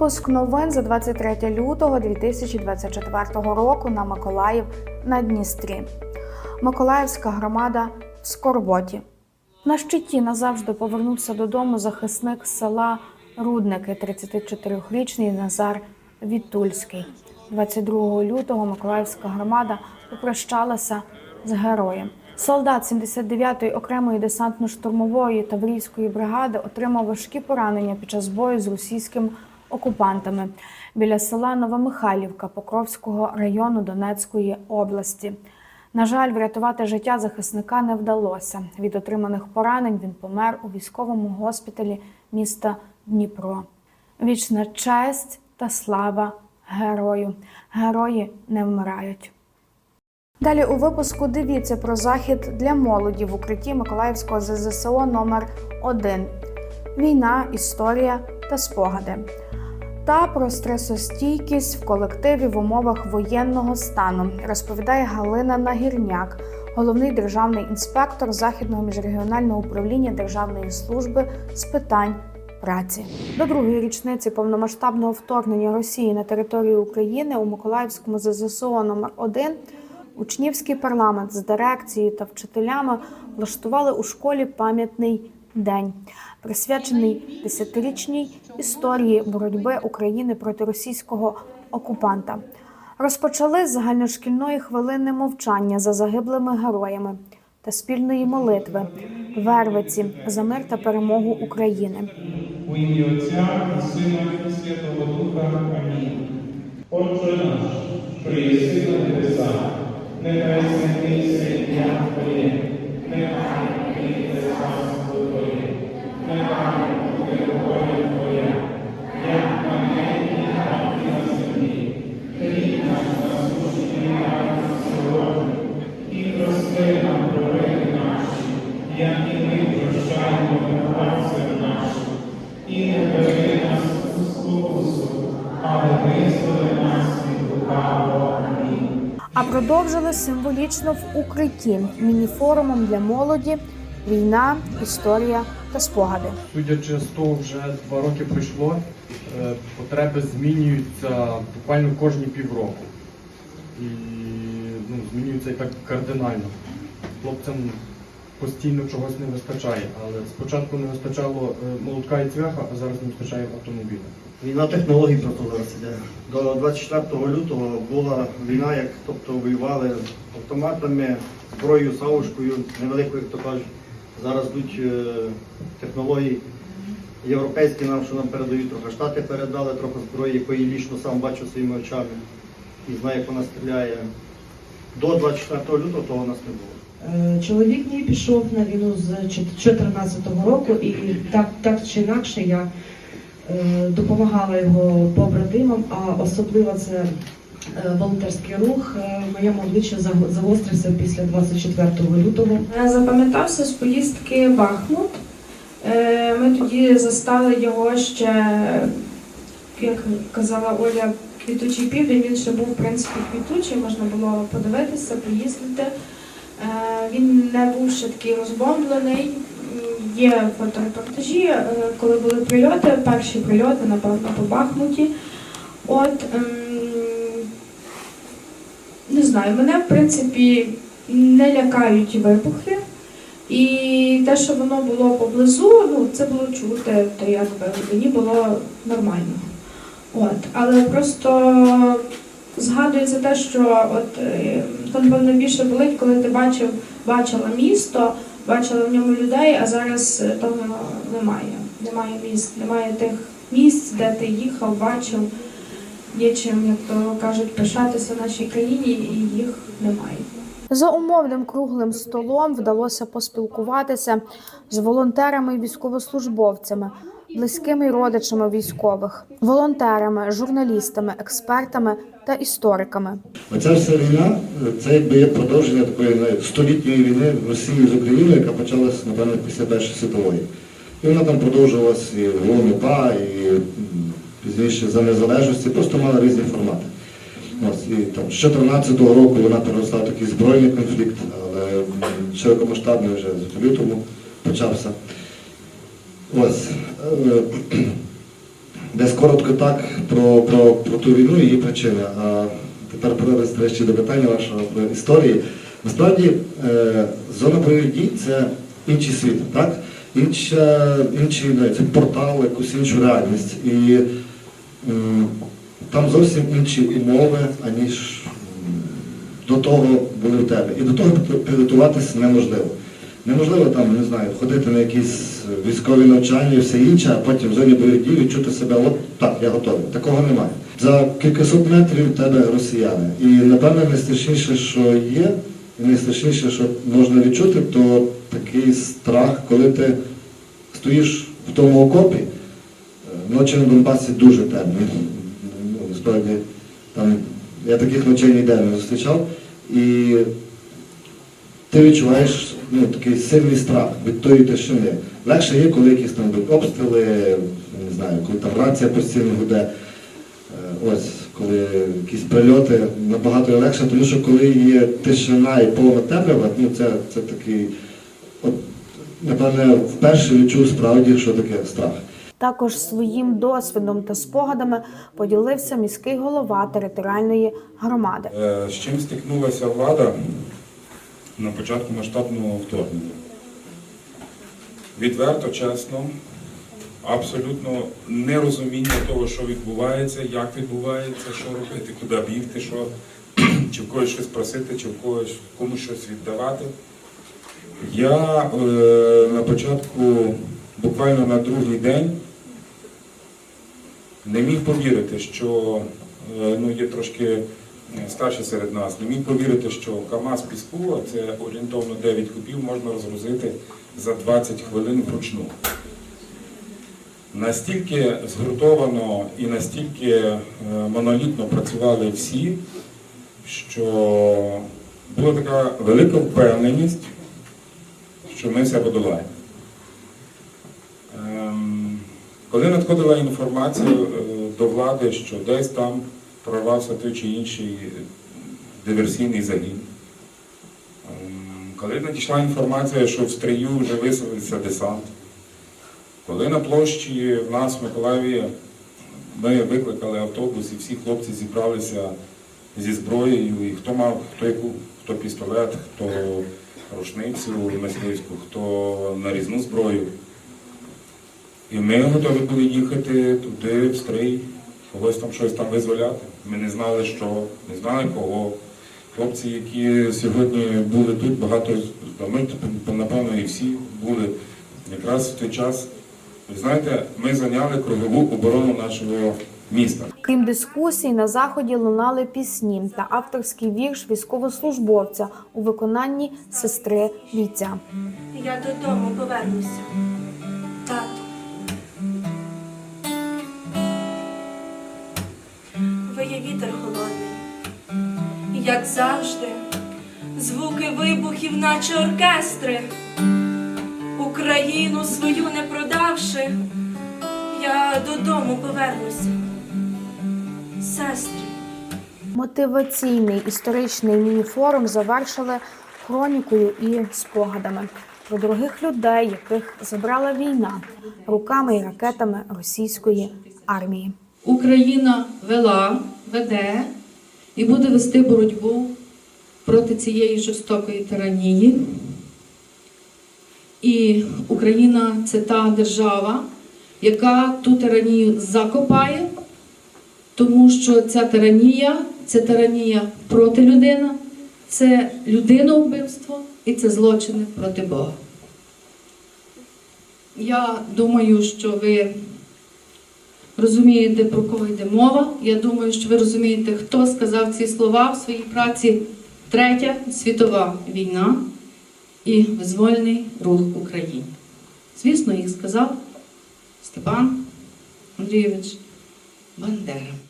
Випуск новин за 23 лютого 2024 року на Миколаїв на Дністрі. Миколаївська громада в скорботі. На щиті назавжди повернувся додому захисник села Рудники, 34-річний Назар Вітульський. 22 лютого Миколаївська громада попрощалася з героєм. Солдат 79-ї окремої десантно-штурмової таврійської бригади отримав важкі поранення під час бою з російськими окупантами біля села Новомихайлівка Покровського району Донецької області. На жаль, врятувати життя захисника не вдалося. Від отриманих поранень він помер у військовому госпіталі міста Дніпро. Вічна честь та слава герою. Герої не вмирають. Далі у випуску дивіться про захід для молоді в укритті Миколаївського ЗЗСО номер 1 Війна, історія та спогади. Та про стресостійкість в колективі в умовах воєнного стану розповідає Галина Нагірняк, головний державний інспектор Західного міжрегіонального управління Державної служби з питань праці. До другої річниці повномасштабного вторгнення Росії на територію України у Миколаївському ЗЗСО номер 1 Учнівський парламент з дирекцією та вчителями влаштували у школі пам'ятний день, присвячений десятирічній історії боротьби України проти російського окупанта. Розпочали загальношкільної хвилини мовчання за загиблими героями та спільної молитви Вервиці за мир та перемогу України. У ім'я Отця і Сина і Святого Духа. Амінь. Отче наш, що на небесах, нехай святиться ім'я Твоє, нехай А продовжили символічно в укритті мініфорумом для молоді Війна, історія та спогади. Судячи з того, вже два роки пройшло, е, потреби змінюються буквально кожні півроку. І ну, змінюються і так кардинально. Хлопцям постійно чогось не вистачає, але спочатку не вистачало е, молотка і цвяха, а зараз не вистачає автомобіля. Війна технологій просто зараз іде. До 24 лютого була війна, як тобто воювали автоматами, зброєю, савушкою, невеликою, як то кажуть. Зараз йдуть е, технології європейські нам, що нам передають, трохи штати передали, трохи зброї, якої лічно сам бачу своїми очами і знаю, як вона стріляє. До 24 лютого того у нас не було. Е, Чоловік мій пішов на війну з 2014 року, і так, так чи інакше я е, допомагала його побратимам, а особливо це волонтерський рух е, в моєму обличчі заго- загострився після 24 лютого. Е, Запам'ятався з поїздки Бахмут. Е, Ми тоді застали його ще, як казала Оля, квітучий південь. Він ще був в принципі квітучий, можна було подивитися, поїздити. Е, Він не був ще такий розбомблений. Є фоторепортажі, е, коли були прильоти, перші прильоти, напевно, по Бахмуті. От ем, знаю, мене в принципі не лякають вибухи. І те, що воно було поблизу, ну це було чути, то якби мені було нормально. От, але просто згадується те, що от е, то напевно більше болить, коли ти бачив, бачила місто, бачила в ньому людей, а зараз е, того немає. Немає міст, немає тих місць, де ти їхав, бачив. Є чим, як то кажуть, пишатися нашій країні, і їх немає. За умовним круглим столом вдалося поспілкуватися з волонтерами і військовослужбовцями, близькими й родичами військових, волонтерами, журналістами, експертами та істориками. Оця вся війна це якби є продовження такої столітньої війни Росії з Україною, яка почалася, напевно, після Першої світової. І вона там продовжувалася і в ОНУПА, і пізніше за незалежності, просто мала різні формати. Ось, і там, з 2014 року вона переросла такий збройний конфлікт, але широкомасштабний вже в лютому почався. Ось. е, Десь коротко так про, про, про ту війну і її причини. А тепер перевести до питання вашого про історії. Насправді е, зона бойових дій це інший світ, так? Інша, інший ну, це портал, якусь іншу реальність. І там зовсім інші умови, аніж до того були в тебе. І до того підготуватися неможливо. Неможливо там, не знаю, ходити на якісь військові навчання і все інше, а потім в зоні бойових дій відчути себе, от так, я готовий. Такого немає. За кількасот метрів в тебе росіяни. І напевно найстрашніше, що є, і найстрашніше, що можна відчути, то такий страх, коли ти стоїш в тому окопі, ночі на Донбасі дуже темні. Ну, насправді, там я таких ночей ніде не зустрічав. І ти відчуваєш ну, такий сильний страх від тої тишини. Легше є, коли якісь там будуть обстріли, не знаю, коли там рація постійно гуде. Е, Ось, коли якісь прильоти, набагато легше, тому що коли є тишина і повна темрява, ну це, це такий, от, напевне, вперше відчув справді, що таке страх. Також своїм досвідом та спогадами поділився міський голова територіальної громади. Е, З чим стикнулася влада на початку масштабного вторгнення? Відверто, чесно, абсолютно нерозуміння того, що відбувається, як відбувається, що робити, куди бігти, що, чи в когось щось просити, чи в когось комусь щось віддавати. Я е, на початку, буквально на другий день, не міг повірити, що е, ну, є трошки е, старші серед нас, не міг повірити, що КАМАЗ піску, а це орієнтовно 9 кубів, можна розгрузити за 20 хвилин вручну. Настільки згуртовано і настільки е, монолітно працювали всі, що була така велика впевненість, що ми все подолаємо. Коли надходила інформація е, до влади, що десь там прорвався той чи інший диверсійний загін, ем, коли надійшла інформація, що в стрію вже висадився десант, коли на площі в нас в Миколаєві ми викликали автобус і всі хлопці зібралися зі зброєю, і хто мав, хто яку, хто пістолет, хто рушницю мисливську, хто нарізну зброю. І ми готові були їхати туди, в стрий, когось там щось там визволяти. Ми не знали, що, не знали кого. Хлопці, які сьогодні були тут, багато, ми, напевно, і всі були якраз в той час. Ви знаєте, ми зайняли кругову оборону нашого міста. Крім дискусій, на заході лунали пісні та авторський вірш військовослужбовця у виконанні сестри бійця. Я додому повернуся. Тату. Вітер холодний. І, Як завжди, звуки вибухів, наче оркестри. Україну свою не продавши, я додому повернуся. Сестри. Мотиваційний історичний міні-форум завершили хронікою і спогадами про дорогих людей, яких забрала війна руками і ракетами російської армії. Україна вела, веде і буде вести боротьбу проти цієї жорстокої тиранії. І Україна це та держава, яка ту тиранію закопає, тому що ця тиранія це тиранія проти людини, це людиновбивство і це злочини проти Бога. Я думаю, що ви розумієте, про кого йде мова. Я думаю, що ви розумієте, хто сказав ці слова в своїй праці Третя світова війна і визвольний рух України. Звісно, їх сказав Степан Андрійович Бандера.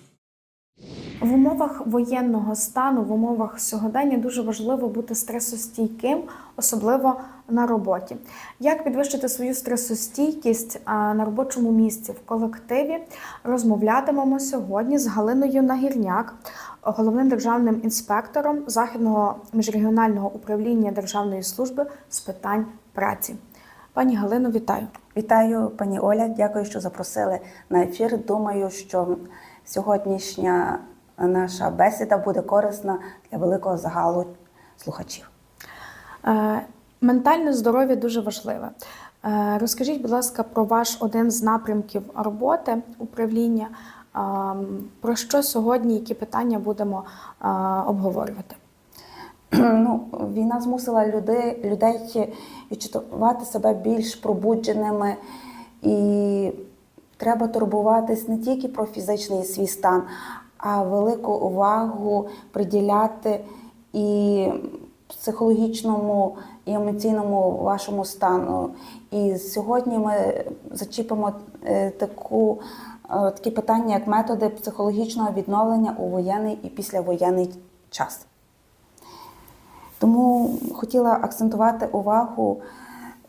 В умовах воєнного стану, в умовах сьогодення дуже важливо бути стресостійким, особливо на роботі. Як підвищити свою стресостійкість на робочому місці в колективі? Розмовлятимемо сьогодні з Галиною Нагірняк, головним державним інспектором Західного міжрегіонального управління Державної служби з питань праці. Пані Галино, вітаю. Вітаю, пані Оля. Дякую, що запросили на ефір. Думаю, що сьогоднішня наша бесіда буде корисна для великого загалу слухачів. Е, Ментальне здоров'я дуже важливе. Е, Розкажіть, будь ласка, про ваш один з напрямків роботи управління. Ем, Про що сьогодні, які питання будемо е, обговорювати? Ну, війна змусила людей, людей відчувати себе більш пробудженими, і треба турбуватись не тільки про фізичний свій стан, а велику увагу приділяти і психологічному і емоційному вашому стану. І сьогодні ми зачіпимо е, таку, е, такі питання, як методи психологічного відновлення у воєнний і післявоєнний час. Тому хотіла акцентувати увагу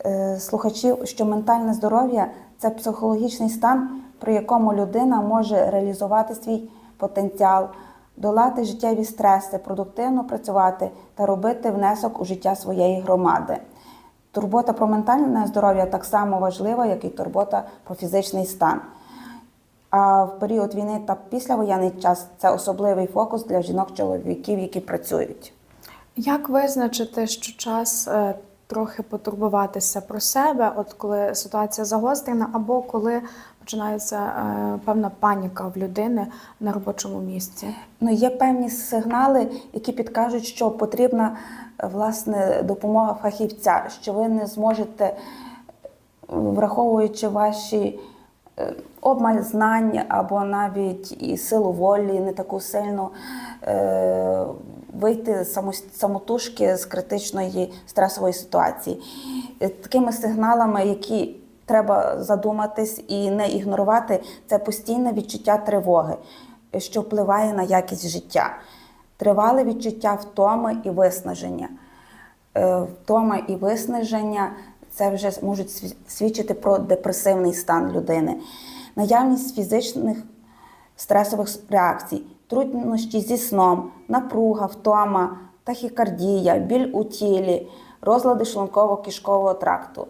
е, слухачів, що ментальне здоров'я це психологічний стан, при якому людина може реалізувати свій потенціал, долати життєві стреси, продуктивно працювати та робити внесок у життя своєї громади. Турбота про ментальне здоров'я так само важлива, як і турбота про фізичний стан. А в період війни та післявоєнний час це особливий фокус для жінок-чоловіків, які працюють. Як визначити, що час е, трохи потурбуватися про себе, от коли ситуація загострена, або коли починається е, певна паніка в людини на робочому місці? Ну, є певні сигнали, які підкажуть, що потрібна е, власне допомога фахівця, що ви не зможете, враховуючи ваші обмаль знань або навіть і силу волі, не таку сильну, е, вийти самотужки з критичної стресової ситуації. Е, Такими сигналами, які треба задуматись і не ігнорувати, це постійне відчуття тривоги, що впливає на якість життя, тривале відчуття втоми і виснаження. Е, Втома і виснаження це вже можуть свідчити про депресивний стан людини, наявність фізичних стресових реакцій, труднощі зі сном, напруга, втома, тахікардія, біль у тілі, розлади шлунково-кишкового тракту.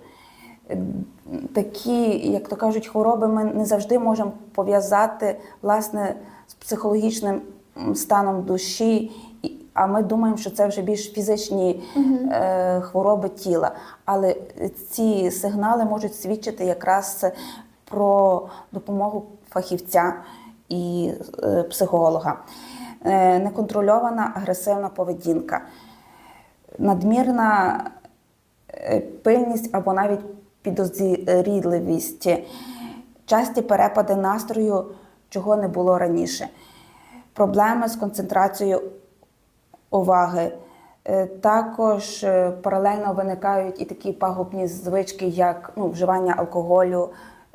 Е, Такі, як то кажуть, хвороби ми не завжди можемо пов'язати власне з психологічним станом душі, а ми думаємо, що це вже більш фізичні е, хвороби тіла. Але ці сигнали можуть свідчити якраз про допомогу фахівця і е, психолога. Е, неконтрольована агресивна поведінка, надмірна е, пильність або навіть підозріливість, часті перепади настрою, чого не було раніше, проблеми з концентрацією уваги. Е, Також е, паралельно виникають і такі пагубні звички, як ну, вживання алкоголю,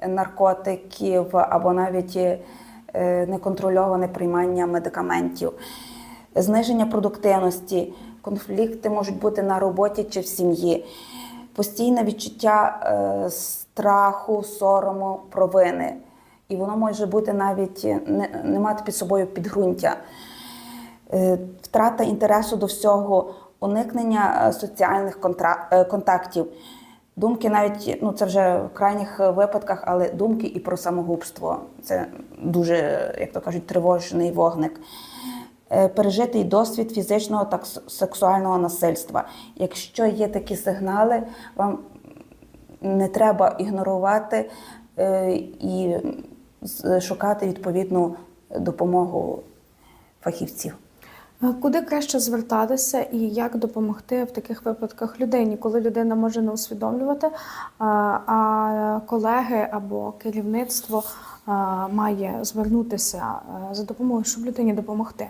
наркотиків або навіть е, неконтрольоване приймання медикаментів, зниження продуктивності, конфлікти можуть бути на роботі чи в сім'ї, постійне відчуття страху, сорому, провини. І воно може бути навіть не, не мати під собою підґрунтя. Е, втрата інтересу до всього, уникнення е, соціальних е, контактів, думки навіть, ну це вже в крайніх випадках, але думки і про самогубство. Це дуже, як то кажуть, тривожний вогник. Пережитий досвід фізичного та сексуального насильства. Якщо є такі сигнали, вам не треба ігнорувати і шукати відповідну допомогу фахівців. Куди краще звертатися і як допомогти в таких випадках людині, коли людина може не усвідомлювати, а- колеги або керівництво має звернутися за допомогою, щоб людині допомогти?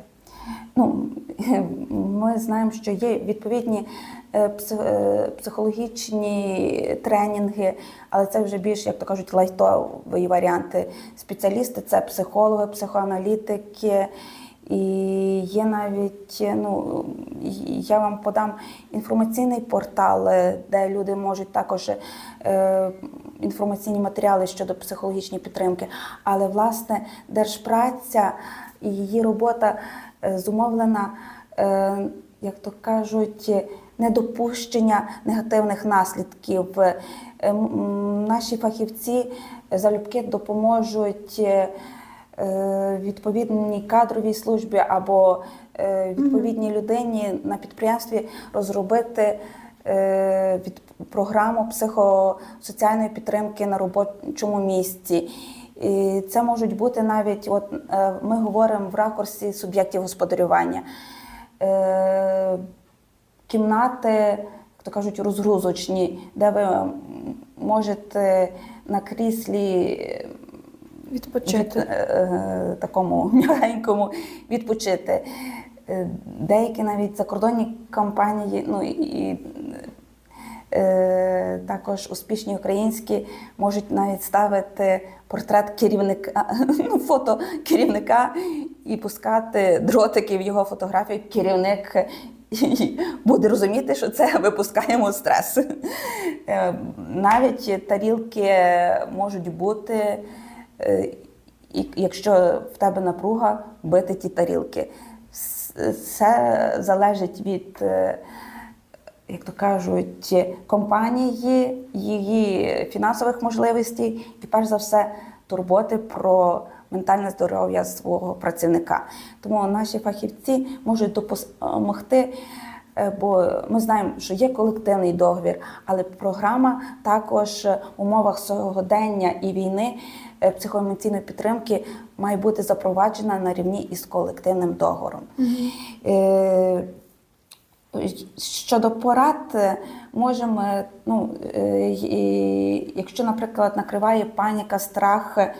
Ну, ми знаємо, що є відповідні е, е, психологічні тренінги, але це вже більш, як то кажуть, лайтові варіанти. Спеціалісти це психологи, психоаналітики. І є навіть, ну я вам подам інформаційний портал, е, де люди можуть також е, інформаційні матеріали щодо психологічної підтримки. Але власне держпраця і її робота е, зумовлена, е, як то кажуть, недопущення негативних наслідків. Е, Наші фахівці залюбки допоможуть е, е, відповідній кадровій службі або е, відповідній людині на підприємстві розробити е, від програму психосоціальної підтримки на робочому місці. І це можуть бути навіть, от е, ми говоримо в ракурсі суб'єктів господарювання. Е, Кімнати, як то кажуть, розгрузочні, де ви можете на кріслі Відпочити. від, е, е, такому м'ягенькому відпочити. Е, Деякі навіть закордонні компанії, ну і, е, також успішні українські можуть навіть ставити портрет керівника, ну, фото керівника і пускати дротики в його фотографію. Керівник і буде розуміти, що це випускаємо стрес. Навіть тарілки можуть бути, і якщо в тебе напруга, бити ті тарілки. Все залежить від, е, як то кажуть, компанії, її фінансових можливостей і, перш за все, турботи про ментальне здоров'я свого працівника. Тому наші фахівці можуть допомогти. е, Бо ми знаємо, що є колективний договір, але програма також в умовах сьогодення і війни е, психоемоційної підтримки має бути запроваджена на рівні із колективним договором. Е, Щодо порад, е, можемо, е, ну, е, якщо, наприклад, накриває паніка, страх, е,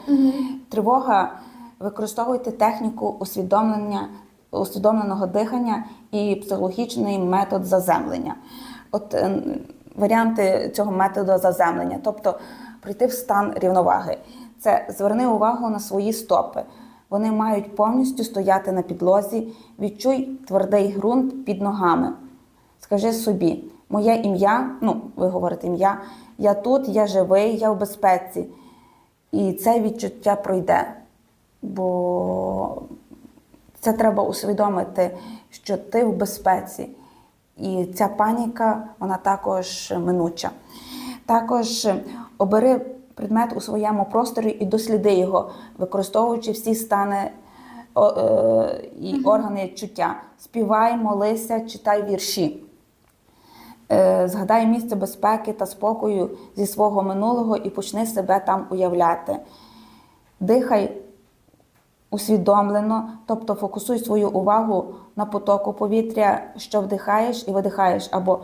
тривога, використовуйте техніку усвідомлення, усвідомленого дихання і психологічний метод заземлення. От е, варіанти цього методу заземлення, тобто прийти в стан рівноваги. Це зверни увагу на свої стопи. Вони мають повністю стояти на підлозі. Відчуй твердий ґрунт під ногами. Скажи собі, моє ім'я, ну, ви говорите ім'я, я тут, я живий, я в безпеці. І це відчуття пройде. Бо це треба усвідомити, що ти в безпеці. І ця паніка, вона також минуча. Також обери предмет у своєму просторі і досліди його, використовуючи всі стани о, е, і органи чуття. Співай, молися, читай вірші. Е, Згадай місце безпеки та спокою зі свого минулого і почни себе там уявляти. Дихай усвідомлено, тобто фокусуй свою увагу на потоку повітря, що вдихаєш і видихаєш, або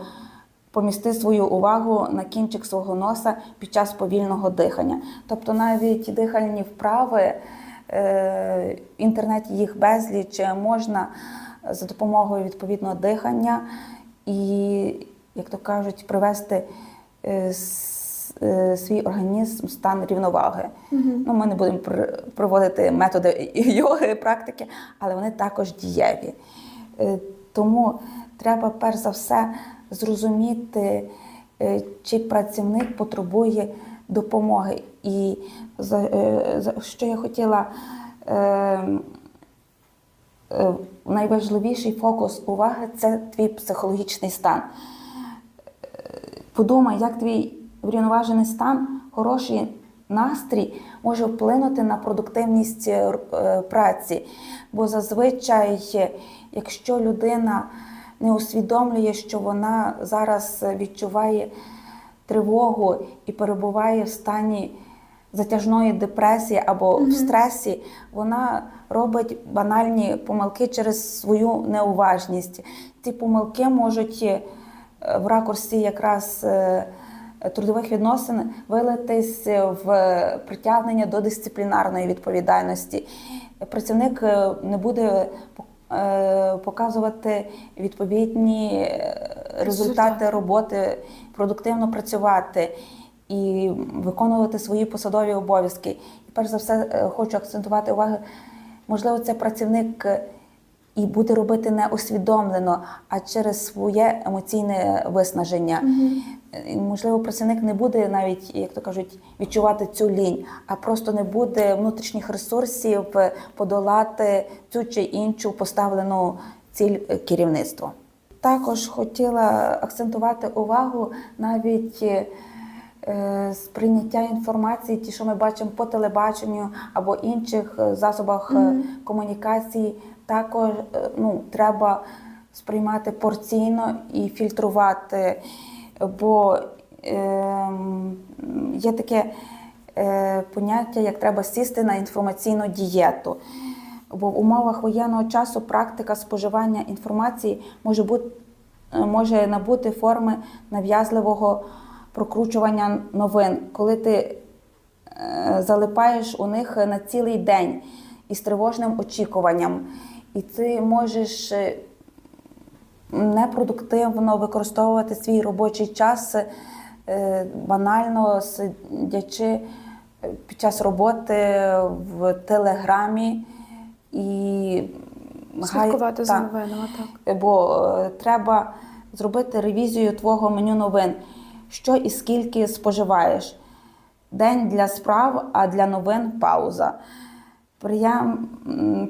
помісти свою увагу на кінчик свого носа під час повільного дихання. Тобто навіть дихальні вправи, е, в інтернеті їх безліч, можна за допомогою відповідного дихання і, як то кажуть, привести е, е, свій організм в стан рівноваги. Ну, ми не будемо проводити методи йоги, практики, але вони також дієві. Е, Тому треба перш за все зрозуміти, е, чи працівник потребує допомоги. І е, що я хотіла. е, Найважливіший фокус уваги це твій психологічний стан. Подумай, як твій врівноважений стан, хороший настрій може вплинути на продуктивність праці. Бо зазвичай, якщо людина не усвідомлює, що вона зараз відчуває тривогу і перебуває в стані затяжної депресії або в стресі, вона робить банальні помилки через свою неуважність. Ці помилки можуть е, в ракурсі якраз е, трудових відносин вилитись в притягнення до дисциплінарної відповідальності. Працівник е, не буде показувати відповідні е, результати роботи, продуктивно працювати і виконувати свої посадові обов'язки. І перш за все е, хочу акцентувати увагу, можливо, це працівник е, і буде робити не усвідомлено, а через своє емоційне виснаження. Е, Можливо, працівник не буде навіть, як то кажуть, відчувати цю лінь, а просто не буде внутрішніх ресурсів подолати цю чи іншу поставлену ціль е, керівництва. Також хотіла акцентувати увагу навіть е, сприйняття інформації, ті, що ми бачимо по телебаченню або інших е, засобах е, комунікації, також е, ну, треба сприймати порційно і фільтрувати, бо ем, є таке е, поняття, як треба сісти на інформаційну дієту. Бо в умовах воєнного часу практика споживання інформації може бути е, може набути форми нав'язливого прокручування новин, коли ти е, залипаєш у них на цілий день із тривожним очікуванням. І ти можеш е, непродуктивно використовувати свій робочий час, е, банально сидячи е, під час роботи в телеграмі і Слідкувати за новинами, так. бо треба зробити ревізію твого меню новин. Що і скільки споживаєш. День для справ, а для новин пауза. Приєм,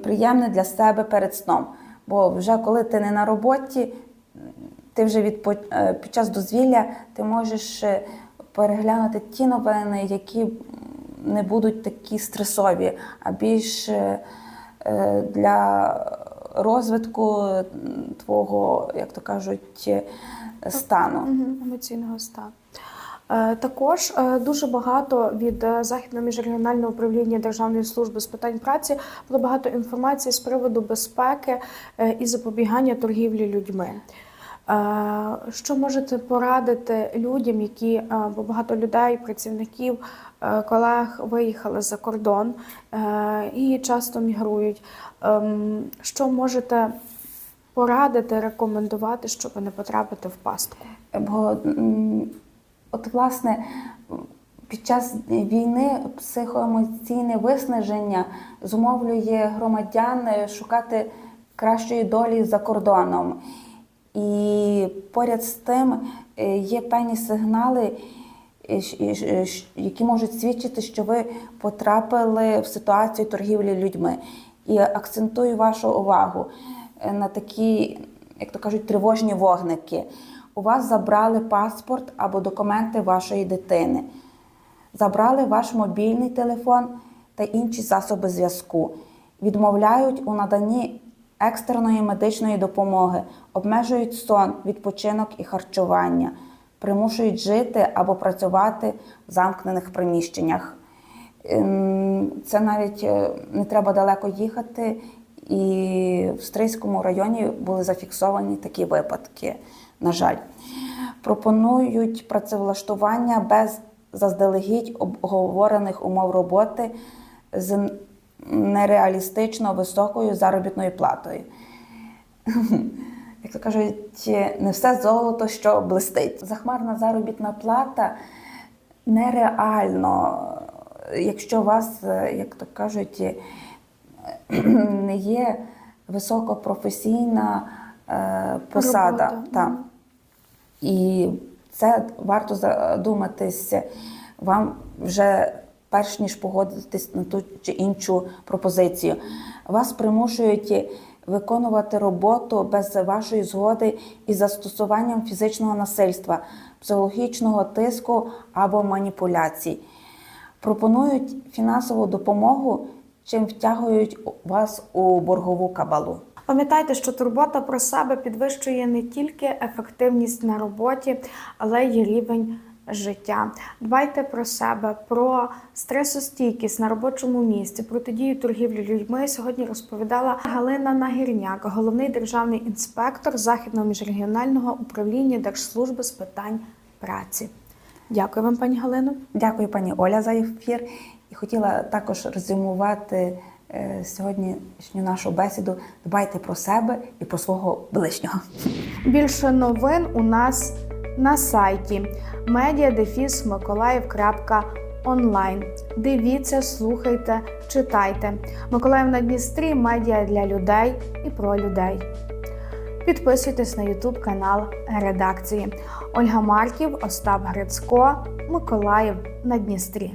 приємне для себе перед сном. Бо вже коли ти не на роботі, ти вже відпо... е, під час дозвілля ти можеш е, переглянути ті новини, які не будуть такі стресові, а більш е, для розвитку твого, як то кажуть, стану. Емоційного стану. Е, Також е, дуже багато від е, Західного міжрегіонального управління Державної служби з питань праці було багато інформації з приводу безпеки і запобігання торгівлі людьми. Що можете порадити людям, які бо багато людей, працівників, колег виїхали за кордон і часто мігрують? Ем, Що можете порадити, рекомендувати, щоб не потрапити в пастку? Бо от власне під час війни психоемоційне виснаження зумовлює громадян е, шукати кращої долі за кордоном. І поряд з тим е, є певні сигнали, е, які можуть свідчити, що ви потрапили в ситуацію торгівлі людьми. І акцентую вашу увагу на такі, як то кажуть, тривожні вогники. У вас забрали паспорт або документи вашої дитини, забрали ваш мобільний телефон та інші засоби зв'язку, відмовляють у наданні екстреної медичної допомоги, обмежують сон, відпочинок і харчування, примушують жити або працювати в замкнених приміщеннях. Ем, Це навіть е, не треба далеко їхати, і в Стрийському районі були зафіксовані такі випадки, на жаль. Пропонують працевлаштування без заздалегідь обговорених умов роботи з нереалістично високою заробітною платою. Як то кажуть, не все золото, що блистить. Захмарна заробітна плата нереально, якщо у вас, як то кажуть, не є високопрофесійна е, посада. Робота, Так. І це варто задуматись вам вже перш ніж погодитись на ту чи іншу пропозицію. Вас примушують виконувати роботу без вашої згоди із застосуванням фізичного насильства, психологічного тиску або маніпуляцій. Пропонують фінансову допомогу, чим втягують вас у боргову кабалу. Пам'ятайте, що турбота про себе підвищує не тільки ефективність на роботі, але й рівень життя. Дбайте про себе, про стресостійкість на робочому місці, протидію торгівлі людьми. Сьогодні розповідала Галина Нагірняк, головний державний інспектор Західного міжрегіонального управління Держслужби з питань праці. Дякую вам, пані Галино. Дякую, пані Оля, за ефір. І хотіла також резюмувати сьогоднішню нашу бесіду. Дбайте про себе і про свого ближнього. Більше новин у нас на сайті media-mиколаїв.онлайн. Дивіться, слухайте, читайте. Миколаїв на Дністрі медіа для людей і про людей. Підписуйтесь на YouTube канал редакції. Ольга Марків, Остап Грицько, Миколаїв на Дністрі.